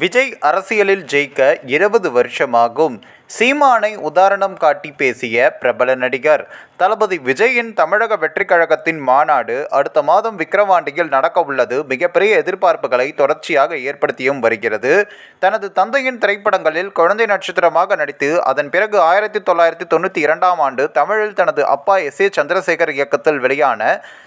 விஜய் அரசியலில் ஜெயிக்க இருபது வருஷமாகும். சீமானை உதாரணம் காட்டி பேசிய பிரபல நடிகர். தளபதி விஜயின் தமிழக வெற்றிக் கழகத்தின் மாநாடு அடுத்த மாதம் விக்கிரவாண்டியில் நடக்க உள்ளது. மிகப்பெரிய எதிர்பார்ப்புகளை தொடர்ச்சியாக ஏற்படுத்தியும் வருகிறது. தனது தந்தையின் திரைப்படங்களில் குழந்தை நட்சத்திரமாக நடித்து அதன் பிறகு ஆயிரத்தி தொள்ளாயிரத்தி தொண்ணூற்றி இரண்டாம் ஆண்டு தமிழில் தனது அப்பா எஸ். ஏ. சந்திரசேகர் இயக்கத்தில் வெளியான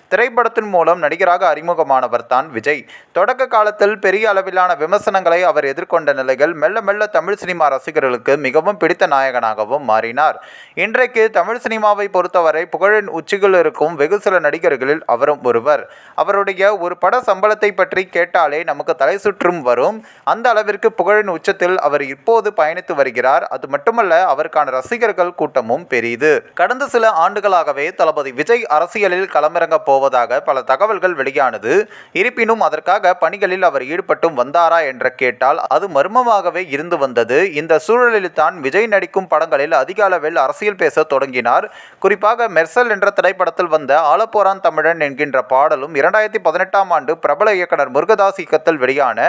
திரைப்படத்தின் மூலம் நடிகராக அறிமுகமானவர் தான் விஜய். தொடக்க காலத்தில் பெரிய அளவிலான விமர்சனங்களை அவர் எதிர்கொண்ட நிலையில் மெல்ல மெல்ல தமிழ் சினிமா ரசிகர்களுக்கு மிகவும் நடித்த நாயகனாகவும் மாறினார். இன்றைக்கு தமிழ் சினிமாவை பொறுத்தவரை புகழின் உச்சியில் இருக்கும் வெகு சில நடிகர்களில் அவரும் ஒருவர். அவருடைய ஒரு பட சம்பளத்தை பற்றி கேட்டாலே நமக்கு தலை சுற்றும் வரும். அந்த அளவிற்கு புகழின் உச்சத்தில் அவர் இப்போது பயணித்து வருகிறார். அது மட்டுமல்ல அவருக்கான ரசிகர்கள் கூட்டமும் பெரியது கடந்த சில ஆண்டுகளாகவே தளபதி விஜய் அரசியலில் களமிறங்கப் போவதாக பல தகவல்கள் வெளியானது. இருப்பினும் அதற்காக பணிகளில் அவர் ஈடுபட்டும் வந்தாரா என்ற கேட்டால் அது மர்மமாகவே இருந்து வந்தது. இந்த சூழலில் தான் விஜய் நடிக்கும் படங்களில் அதிக அளவில் அரசியல் பேச தொடங்கினார். குறிப்பாக மெர்சல் என்ற திரைப்படத்தில் வந்த ஆலப்போரான் தமிழன் என்கின்ற பாடலும் இரண்டாயிரத்தி பதினெட்டாம் ஆண்டு பிரபல இயக்குனர் முருகதாஸ் இயக்கத்தில் வெளியான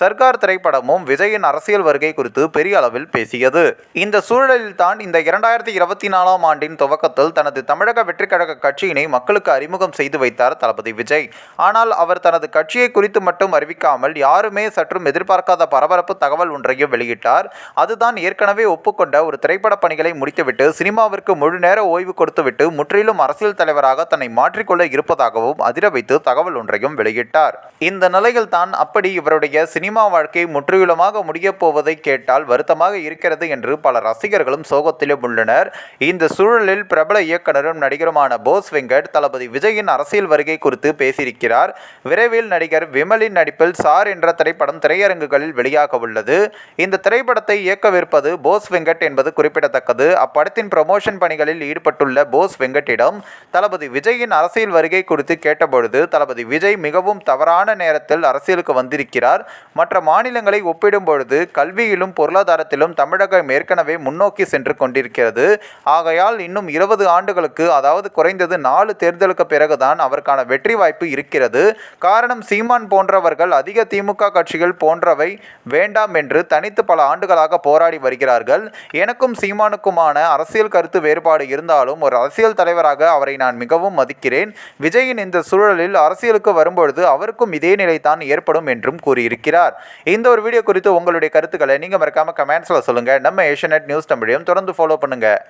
சர்க்கார் திரைப்படமும் விஜயின் அரசியல் வருகை குறித்து பெரிய அளவில் பேசியது. இந்த சூழலில் தான் இந்த இரண்டாயிரத்தி இருபத்தி நாலாம் ஆண்டின் துவக்கத்தில் தனது தமிழக வெற்றிக்கழக கட்சியினை மக்களுக்கு அறிமுகம் செய்து வைத்தார் தளபதி விஜய். ஆனால் அவர் தனது கட்சியை குறித்து மட்டும் அறிவிக்காமல் யாருமே சற்றும் எதிர்பார்க்காத பரபரப்பு தகவல் ஒன்றையும் வெளியிட்டார். அதுதான் ஏற்கனவே ஒப்பு ஒப்புக்கொண்ட ஒரு திரைப்பட பணிகளை முடித்துவிட்டு சினிமாவிற்கு முழு நேர ஓய்வு கொடுத்துவிட்டு முற்றிலும் அரசியல் தலைவராக தன்னை மாற்றிக்கொள்ள இருப்பதாகவும் அதிர வைத்து தகவல் ஒன்றையும் வெளியிட்டார். இந்த நிலையில் தான் அப்படி இவருடைய சினிமா வாழ்க்கை முற்றிலுமாக முடியப் போவதை கேட்டால் வருத்தமாக இருக்கிறது என்று பல ரசிகர்களும் சோகத்திலும் உள்ளனர். இந்த சூழலில் பிரபல இயக்குனரும் நடிகருமான போஸ் வெங்கட் தளபதி விஜயின் அரசியல் வருகை குறித்து பேசியிருக்கிறார். விரைவில் நடிகர் விமலின் நடிப்பில் சார் என்ற திரைப்படம் திரையரங்குகளில் வெளியாக உள்ளது. இந்த திரைப்படத்தை இயக்கவிருப்பது போஸ் வெங்கட் வெங்கட் என்பது குறிப்பிடத்தக்கது. அப்படத்தின் ப்ரமோஷன் பணிகளில் ஈடுபட்டுள்ள போஸ் வெங்கட்டிடம் தளபதி விஜயின் அரசியல் வருகை குறித்து கேட்டபொழுது தளபதி விஜய் மிகவும் தவறான நேரத்தில் அரசியலுக்கு வந்திருக்கிறார். மற்ற மாநிலங்களை ஒப்பிடும் பொழுது கல்வியிலும் பொருளாதாரத்திலும் தமிழகம் ஏற்கனவே முன்னோக்கி சென்று கொண்டிருக்கிறது. ஆகையால் இன்னும் இருபது ஆண்டுகளுக்கு அதாவது குறைந்தது நாலு தேர்தலுக்கு பிறகுதான் அவருக்கான வெற்றி வாய்ப்பு இருக்கிறது. காரணம் சீமான் போன்றவர்கள் அதிக திமுக கட்சிகள் போன்றவை வேண்டாம் என்று தனித்து பல ஆண்டுகளாக போராடி வருகிறார்கள். எனக்கும் சீமானுக்குமான அரசியல் கருத்து வேறுபாடு இருந்தாலும் ஒரு அரசியல் தலைவராக அவரை நான் மிகவும் மதிக்கிறேன். விஜயின் இந்த சூழலில் அரசியலுக்கு வரும்பொழுது அவருக்கும் இதே நிலைதான் ஏற்படும் என்றும் கூறியிருக்கிறார். இந்த ஒரு வீடியோ குறித்து உங்களுடைய கருத்துக்களை நீங்கள் மறக்காமல் கமெண்ட்ஸில் சொல்லுங்கள் நம்ம ஏஷியநெட் நியூஸ் தமிழையும் தொடர்ந்து ஃபாலோ பண்ணுங்கள்